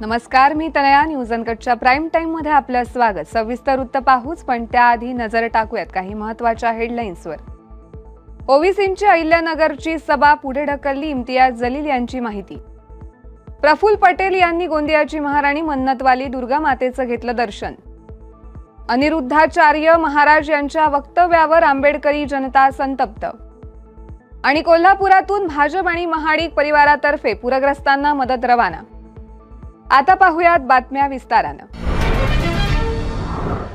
नमस्कार मी Tanaya news अनकटच्या prime टाइममध्ये आपलं स्वागत. सविस्तर वृत्त पाहूच पण त्याआधी नजर टाकूयात काही महत्त्वाच्या हेडलाईन्सवर. ओवीसींची अहिल्यानगरची सभा पुढे ढकलली इम्तियाज जलील यांची माहिती. प्रफुल पटेल यांनी गोंदियाची महाराणी मन्नतवाली दुर्गा मातेचं घेतलं दर्शन. अनिरुद्धाचार्य महाराज यांच्या वक्तव्यावर आंबेडकरी जनता संतप्त. आणि कोल्हापुरातून भाजप आणि महाडिक परिवारातर्फे पूरग्रस्तांना मदत रवाना. आता पाहुयात बातम्या विस्तारानं.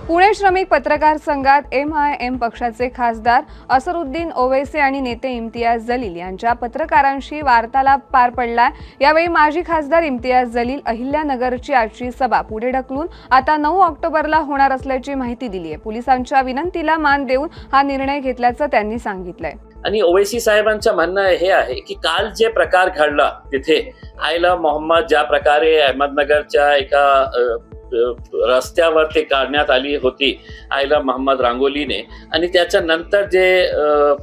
पुणे श्रमिक पत्रकार संघात एम आय एम पक्षाचे खासदार असरुद्दीन ओवेसे आणि नेते इम्तियाज जलील यांच्या पत्रकारांशी वार्तालाप पार पडलाय. यावेळी माजी खासदार इम्तियाज जलील अहिल्यानगरची आजची सभा पुढे ढकलून आता नऊ ऑक्टोबरला होणार असल्याची माहिती दिली आहे पोलिसांच्या विनंतीला मान देऊन हा निर्णय घेतल्याचं त्यांनी सांगितलंय. आणि ओवैसी साहेबांचं म्हणणं हे आहे की काल जे प्रकार घडला तिथे आयला मोहम्मद ज्या प्रकारे अहमदनगरच्या एका रस्त्यावर ते काढण्यात आली होती आयला मोहम्मद रांगोलीने. आणि त्याच्या नंतर जे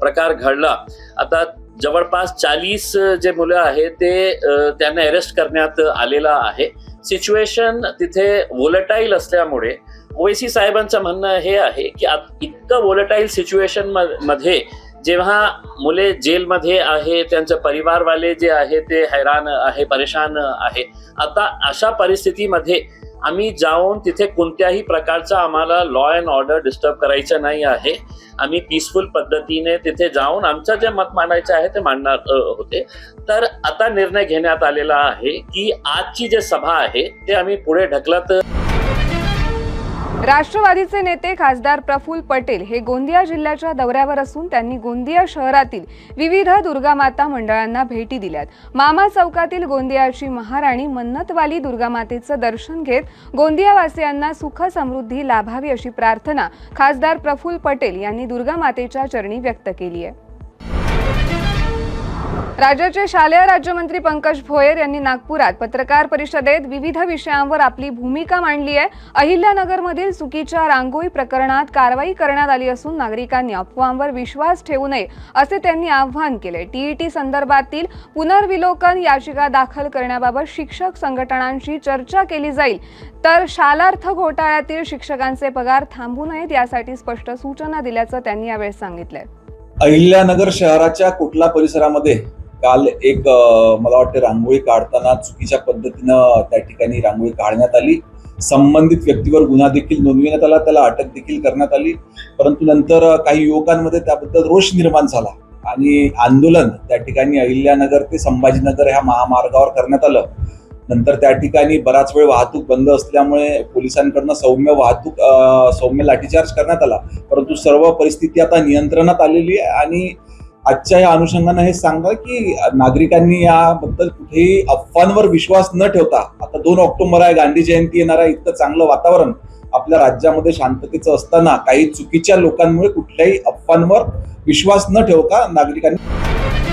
प्रकार घडला आता जवळपास चाळीस जे मुलं आहेत ते त्यांना अरेस्ट करण्यात आलेला आहे. सिच्युएशन तिथे वोलटाईल असल्यामुळे ओवैसी साहेबांचं म्हणणं हे आहे की आत- इतकं वोलटाईल सिच्युएशनमध्ये जेव्हा मुले जेलमध्ये आहे त्यांचे परिवारवाले जे आहे ते हैराण आहे परेशान आहे. आता अशा परिस्थितीमध्ये आम्ही जाऊन तिथे कोणत्याही प्रकारचा आम्हाला लॉ अँड ऑर्डर डिस्टर्ब करायचं नाही आहे. आम्ही पीसफुल पद्धतीने तिथे जाऊन आमचं जे मत मांडायचं आहे ते मांडणार होते. तर आता निर्णय घेण्यात आलेला आहे की आजची जे सभा आहे ते आम्ही पुढे ढकलत राष्ट्रवादीचे नेते खासदार प्रफुल पटेल हे गोंदिया जिल्ह्याच्या दौऱ्यावर असून त्यांनी गोंदिया शहरातील विविध दुर्गामाता मंडळांना भेटी दिल्यात. मामा चौकातील गोंदियाची महाराणी मन्नतवाली दुर्गामातेचं दर्शन घेत गोंदियावासियांना सुख समृद्धी लाभावी अशी प्रार्थना खासदार प्रफुल पटेल यांनी दुर्गामातेच्या चरणी व्यक्त केली आहे. राज्याचे शालेय राज्यमंत्री पंकज भोयर यांनी नागपुरात पत्रकार परिषदेत विविध विषयांवर आपली भूमिका मांडली आहे. अहिल्यानगरमधील चुकीच्या रांगोळी प्रकरणात कारवाई करण्यात आली असून नागरिकांनी अफवांवर विश्वास ठेवू नये असे त्यांनी आवाहन केले. टीईटी संदर्भातील पुनर्विलोकन याचिका दाखल करण्याबाबत शिक्षक संघटनांशी चर्चा केली जाईल. तर शालार्थ घोटाळ्यातील शिक्षकांचे पगार थांबू नयेत यासाठी स्पष्ट सूचना दिल्याचं त्यांनी यावेळी सांगितलंय. अहिल्यानगर शहराच्या कुठला परिसरामध्ये काल एक मला वाटतं रांगोळी काढताना चुकीच्या पद्धतीनं त्या ठिकाणी रांगोळी काढण्यात आली. संबंधित व्यक्तीवर गुन्हा देखील नोंदविण्यात आला त्याला अटक देखील करण्यात आली. परंतु नंतर काही युवकांमध्ये त्याबद्दल रोष निर्माण झाला आणि आंदोलन त्या ठिकाणी अहिल्यानगर ते संभाजीनगर ह्या महामार्गावर करण्यात आलं. नंतर त्या ठिकाणी बराच वेळ वाहतूक बंद असल्यामुळे पोलिसांकडनं सौम्य वाहतूक सौम्य लाठीचार्ज करण्यात आला. परंतु सर्व परिस्थिती आता नियंत्रणात आलेली आहे आणि आजच्या या अनुषंगानं हे सांगा की नागरिकांनी याबद्दल कुठेही अफवांवर विश्वास न ठेवता आता दोन ऑक्टोबर आहे गांधी जयंती येणार आहे इतकं चांगलं वातावरण आपल्या राज्यामध्ये शांततेचं असताना काही चुकीच्या लोकांमुळे कुठल्याही अफवांवर विश्वास न ठेवता नागरिकांनी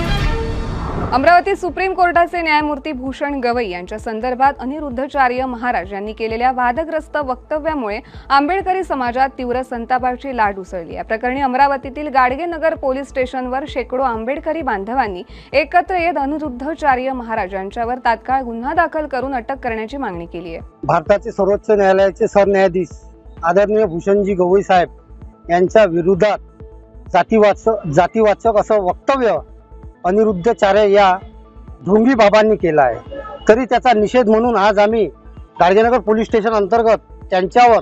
अमरावती सुप्रीम कोर्टाचे न्यायमूर्ती भूषण गवई यांच्या संदर्भात अनिरुद्धचार्य महाराज यांनी केलेल्या वादग्रस्त वक्तव्यामुळे आंबेडकरी समाजात तीव्र संतापाची लाट उसळली. या प्रकरणी अमरावतीतील गाडगेनगर पोलीस स्टेशनवर शेकडो आंबेडकरी बांधवांनी एकत्र येत अनिरुद्धचार्य महाराज यांच्यावर तात्काळ गुन्हा दाखल करून अटक करण्याची मागणी केली आहे. भारताचे सर्वोच्च न्यायालयाचे सरन्यायाधीश आदरणीय भूषणजी गवई साहेब यांच्या विरोधात जातीवाचक जातीवाचक असं वक्तव्य अनिरुद्धचार्य या ढोंगी बाबांनी केला आहे. तरी त्याचा निषेध म्हणून आज आम्ही गाडगेनगर पोलीस स्टेशन अंतर्गत त्यांच्यावर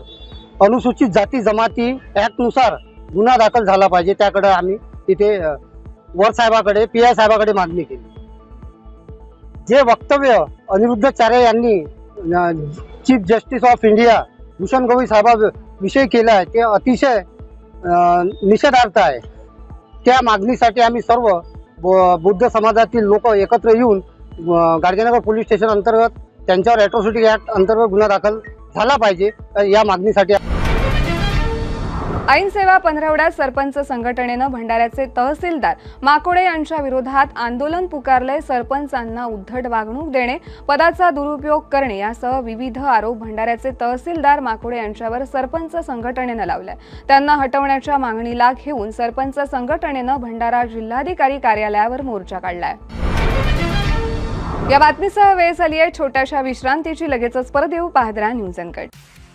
अनुसूचित जाती जमाती ॲक्टनुसार गुन्हा दाखल झाला पाहिजे. त्याकडे आम्ही तिथे वरसाहेबाकडे वर साहेबाकडे पी आय साहेबाकडे मागणी केली. जे वक्तव्य अनिरुद्धचार्य यांनी chief justice of India Bhushan Gavai साहेबा विषय केला आहे ते अतिशय निषेधार्थ आहे. त्या मागणीसाठी आम्ही सर्व बुद्ध समाजातील लोक एकत्र येऊन गाडगेनगर पोलीस स्टेशन अंतर्गत त्यांच्यावर ॲट्रॉसिटी ॲक्ट अंतर्गत गुन्हा दाखल झाला पाहिजे या मागणीसाठी ऐन सेवा पंधरवड्यात सरपंच संघटनेनं भंडाऱ्याचे तहसीलदार माकोडे यांच्या विरोधात आंदोलन पुकारले. सरपंचांना उद्धट वागणूक देणे पदाचा दुरुपयोग करणे यासह विविध आरोप भंडाऱ्याचे तहसीलदार माकोडे यांच्यावर सरपंच संघटनेनं लावलाय त्यांना हटवण्याच्या मागणीला घेऊन सरपंच संघटनेनं भंडारा जिल्हाधिकारी कार्यालयावर मोर्चा काढलाय. या बातमीसह वेळ झाली आहे छोट्याशा विश्रांतीची लगेचच परत येऊ. पाहदरा राहा न्यूज अँकट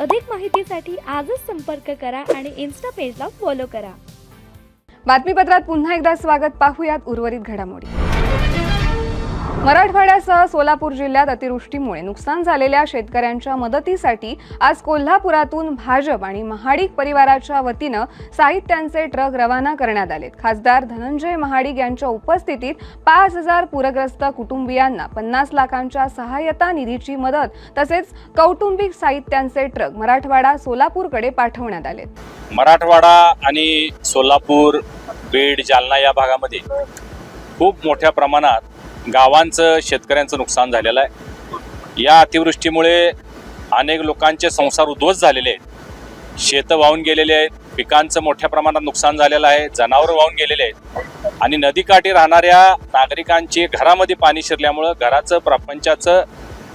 अधिक माहितीसाठी आजच संपर्क करा आणि इन्स्टा पेजला फॉलो करा. बातमीपत्रात पुन्हा एकदा स्वागत. पाहूयात उर्वरित घडामोडी. मराठवाड्यासह सोलापूर जिल्ह्यात अतिवृष्टीमुळे नुकसान झालेल्या शेतकऱ्यांच्या मदतीसाठी आज कोल्हापुरातून भाजप आणि महाडिक परिवाराच्या वतीनं साहित्यांचे ट्रक रवाना करण्यात आलेत. खासदार धनंजय महाडिक यांच्या उपस्थितीत पाच हजार पूरग्रस्त कुटुंबियांना पन्नास लाखांच्या सहाय्यता निधीची मदत तसेच कौटुंबिक साहित्यांचे ट्रक मराठवाडा सोलापूरकडे पाठवण्यात आलेत. मराठवाडा आणि सोलापूर बीड जालना या भागामध्ये खूप मोठ्या प्रमाणात गावांचं शेतकऱ्यांचं नुकसान झालेलं आहे. या अतिवृष्टीमुळे अनेक लोकांचे संसार उद्ध्वस्त झालेले आहेत. शेतं वाहून गेलेले आहेत. पिकांचं मोठ्या प्रमाणात नुकसान झालेलं आहे. जनावरं वाहून गेलेले आहेत. आणि नदीकाठी राहणाऱ्या नागरिकांची घरामध्ये पाणी शिरल्यामुळं घराचं प्रपंचाचं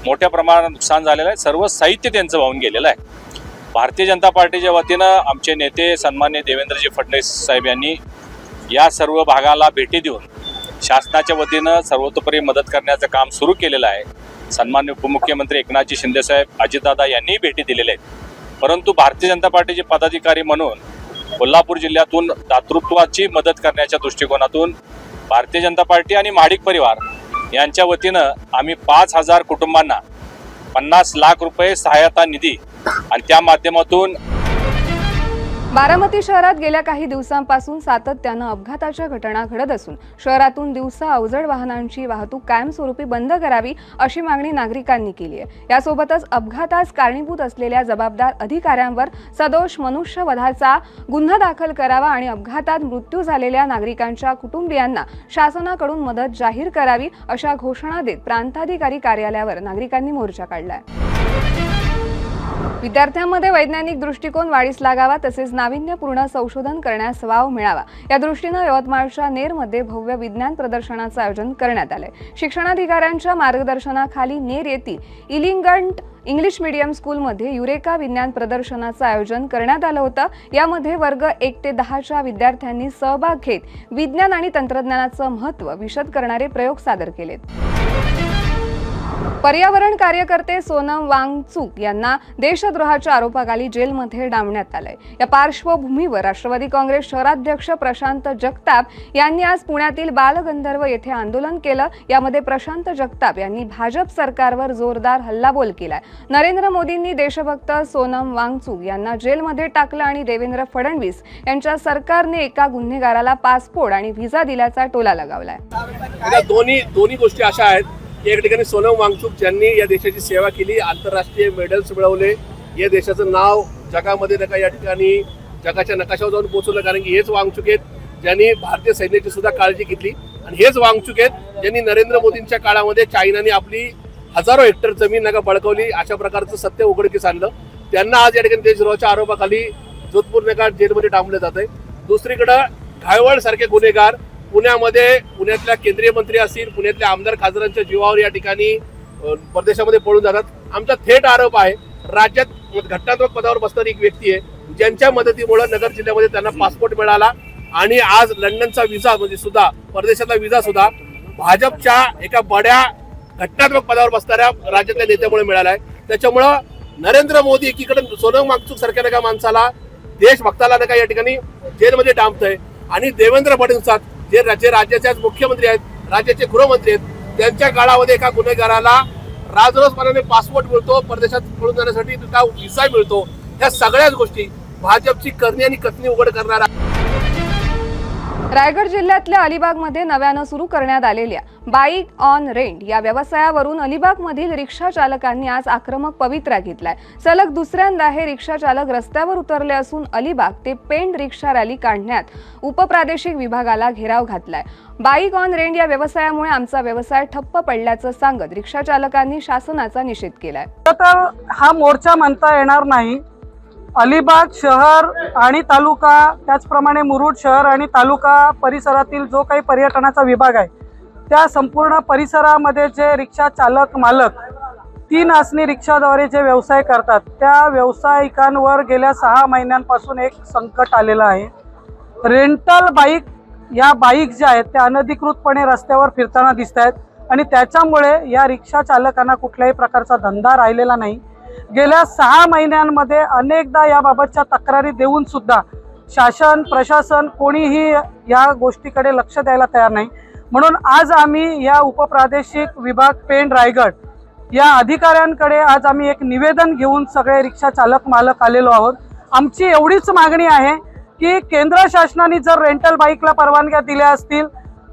मोठ्या प्रमाणात नुकसान झालेलं आहे. सर्व साहित्य त्यांचं वाहून गेलेलं आहे. भारतीय जनता पार्टीच्या वतीनं आमचे नेते सन्मान्य देवेंद्रजी फडणवीस साहेब यांनी या सर्व भागाला भेटी देऊन शासनाच्या वतीनं सर्वतोपरी मदत करण्याचं काम सुरू केलेलं आहे. सन्मान्य उपमुख्यमंत्री एकनाथजी शिंदेसाहेब अजितदादा यांनीही भेटी दिलेल्या आहेत. परंतु भारतीय जनता पार्टीचे पदाधिकारी म्हणून कोल्हापूर जिल्ह्यातून दातृत्वाची मदत करण्याच्या दृष्टिकोनातून भारतीय जनता पार्टी आणि महाडिक परिवार यांच्या वतीनं आम्ही पाच हजार कुटुंबांना पन्नास लाख रुपये सहायता निधी आणि त्या माध्यमातून बारामती शहरात गेल्या काही दिवसांपासून सातत्यानं अपघाताच्या घटना घडत असून शहरातून दिवसा अवजड वाहनांची वाहतूक कायमस्वरूपी बंद करावी अशी मागणी नागरिकांनी केली आहे. यासोबतच अपघातास कारणीभूत असलेल्या जबाबदार अधिकाऱ्यांवर सदोष मनुष्यवधाचा गुन्हा दाखल करावा आणि अपघातात मृत्यू झालेल्या नागरिकांच्या कुटुंबियांना शासनाकडून मदत जाहीर करावी अशा घोषणा देत प्रांताधिकारी कार्यालयावर नागरिकांनी मोर्चा काढला आहे विद्यार्थ्यांमध्ये वैज्ञानिक दृष्टिकोन वाढीस लागावा तसेच नाविन्यपूर्ण संशोधन करण्यास वाव मिळावा. या दृष्टीनं यवतमाळच्या नेरमध्ये भव्य विज्ञान प्रदर्शनाचं आयोजन करण्यात आलंय. शिक्षणाधिकाऱ्यांच्या मार्गदर्शनाखाली नेर येथील इलिंगंट इंग्लिश मीडियम स्कूलमध्ये युरेका विज्ञान प्रदर्शनाचं आयोजन करण्यात आलं होतं. यामध्ये वर्ग एक ते दहाच्या विद्यार्थ्यांनी सहभाग घेत विज्ञान आणि तंत्रज्ञानाचं महत्त्व विशद करणारे प्रयोग सादर केलेत. पर्यावरण कार्यकर्ते सोनम वांगचूक यांना देशद्रोहाच्या आरोपाखाली जेलमध्ये डांबण्यात आलंय. या पार्श्वभूमीवर राष्ट्रवादी काँग्रेस शहराध्यक्ष प्रशांत जगताप यांनी आज पुण्यातील बालगंधर्व येथे आंदोलन केलं. यामध्ये प्रशांत जगताप यांनी भाजप सरकारवर जोरदार हल्लाबोल केलाय. नरेंद्र मोदींनी देशभक्त सोनम वांगचूक यांना जेलमध्ये टाकलं आणि देवेंद्र फडणवीस यांच्या सरकारने एका गुन्हेगाराला पासपोर्ट आणि व्हिसा दिल्याचा टोला लगावलाय. दोन्ही दोन्ही गोष्टी अशा आहेत की एक ठिकाणी सोनम वांगचूक ज्यांनी या देशाची सेवा केली आंतरराष्ट्रीय मेडल्स मिळवले या देशाचं नाव जगामध्ये नका या ठिकाणी जगाच्या नकाशावर जाऊन पोहोचवलं कारण की हेच वांगचूक आहेत ज्यांनी भारतीय सैन्याची सुद्धा काळजी घेतली. आणि हेच वांगचूक आहेत ज्यांनी नरेंद्र मोदींच्या काळामध्ये चायनाने आपली हजारो हेक्टर जमीन नका बळकवली अशा प्रकारचं सत्य उघडकीस आणलं. त्यांना आज या ठिकाणी देशद्रोहाच्या आरोपाखाली जोधपूर नका जेलमध्ये डांबलं जात आहे दुसरीकडं घायवळ सारखे गुन्हेगार पुण्यामध्ये पुण्यातल्या केंद्रीय मंत्री असतील पुण्यातल्या आमदार खासदारांच्या जीवावर या ठिकाणी परदेशामध्ये पळून जातात. आमचा थेट आरोप आहे राज्यात घटनात्मक पदावर बसणारी एक व्यक्ती आहे ज्यांच्या मदतीमुळे नगर जिल्ह्यामध्ये त्यांना पासपोर्ट मिळाला आणि आज लंडनचा विजा म्हणजे सुद्धा परदेशातला विजा सुद्धा भाजपच्या एका बड्या घटनात्मक पदावर बसणाऱ्या राज्यातल्या नेत्यामुळे मिळाला आहे. त्याच्यामुळं नरेंद्र मोदी एकीकडे सोनम मागचूक सारख्या एका माणसाला देशभक्ताला नका या ठिकाणी जेलमध्ये डांबतोय. आणि देवेंद्र फडणवीसात जे राज्य राज्याचे आज मुख्यमंत्री आहेत राज्याचे गृहमंत्री आहेत त्यांच्या काळामध्ये एका गुन्हेगाराला राजरोसपणाने पासपोर्ट मिळतो परदेशात पळून जाण्यासाठी त्याचा व्हिसा मिळतो. ह्या सगळ्याच गोष्टी भाजपची करणी आणि कथनी उघड करणारा रायगड जिल्ह्यातल्या अलिबागमध्ये नव्यानं सुरू करण्यात आलेल्या बाईक ऑन रेंट या व्यवसायावरून अलिबागमधील रिक्षा चालकांनी आज आक्रमक पवित्रा घेतलाय. सलग दुसऱ्यांदा हे रिक्षा चालक रस्त्यावर उतरले असून अलिबाग ते पेंड रिक्षा रॅली काढण्यात उपप्रादेशिक विभागाला घेराव घातलाय. बाईक ऑन रेंट या व्यवसायामुळे आमचा व्यवसाय ठप्प पडल्याचं सांगत रिक्षा चालकांनी शासनाचा निषेध केलाय. तर हा मोर्चा म्हणता येणार नाही. अलिबाग शहर आणि तालुका त्याचप्रमाणे मुरुड शहर आणि तालुका परिसरातील जो काही पर्यटनाचा विभाग आहे त्या संपूर्ण परिसरामध्ये जे रिक्षा चालक मालक तीन आसनी रिक्षाद्वारे जे व्यवसाय करतात त्या व्यावसायिकांवर गेल्या सहा महिन्यांपासून एक संकट आलेलं आहे. रेंटल बाईक या बाईक ज्या आहेत त्या अनधिकृतपणे रस्त्यावर फिरताना दिसत आहेत आणि त्याच्यामुळे या रिक्षा चालकांना कुठल्याही प्रकारचा धंदा राहिलेला नाही. गेल्या सहा महिन्यांमध्ये अनेकदा याबाबतच्या तक्रारी देऊन सुद्धा शासन प्रशासन कोणीही या गोष्टीकडे लक्ष द्यायला तयार नाही. म्हणून आज आम्ही या उपप्रादेशिक विभाग पेण रायगड या अधिकाऱ्यांकडे आज आम्ही एक निवेदन घेऊन सगळे रिक्षा चालक मालक आलेलो आहोत. आमची एवढीच मागणी आहे की केंद्र शासनाने जर रेंटल बाईकला परवानग्या दिल्या असतील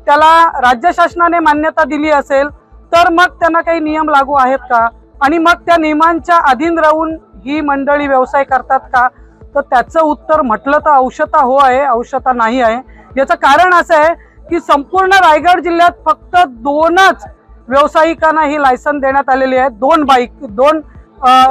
त्याला राज्य शासनाने मान्यता दिली असेल तर मग त्यांना काही नियम लागू आहेत का? आणि मग त्या नियमांच्या अधीन राहून ही मंडळी व्यवसाय करतात का? तर त्याचं उत्तर म्हटलं तर औषधा हो आहे औषधा नाही आहे. याचं कारण असं आहे की संपूर्ण रायगड जिल्ह्यात फक्त दोनच व्यावसायिकांना ही लायसन देण्यात आलेली आहे. दोन बाईक दोन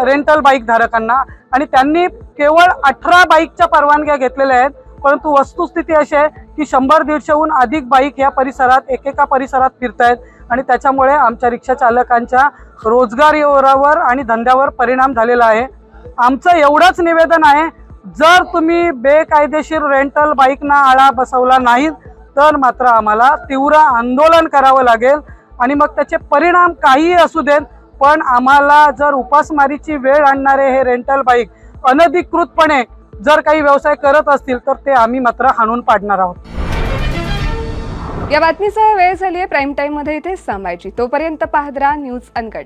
रेंटल बाईक धारकांना. आणि त्यांनी केवळ अठरा बाईकच्या परवानग्या घेतलेल्या आहेत. परंतु वस्तुस्थिती अशी आहे की शंभर दीडशेहून अधिक बाईक या परिसरात एकेका परिसरात फिरतायत आणि त्याच्यामुळे आमच्या रिक्षा चालकांच्या रोजगारीवर आणि धंद्यावर परिणाम झालेला आहे. आमचं एवढंच निवेदन आहे जर तुम्ही बेकायदेशीर रेंटल बाईकना आळा बसवला नाही तर मात्र आम्हाला तीव्र आंदोलन करावं लागेल आणि मग त्याचे परिणाम काहीही असू देत पण आम्हाला जर उपासमारीची वेळ आणणारे हे रेंटल बाईक अनधिकृतपणे जर काही व्यवसाय करत असतील तर ते आम्ही मात्र हाणून पाडणार आहोत. या बातमीसह वेळ झाली आहे प्राईम टाईममध्ये इथेच थांबायची तोपर्यंत पाहत राहा न्यूज अनकट.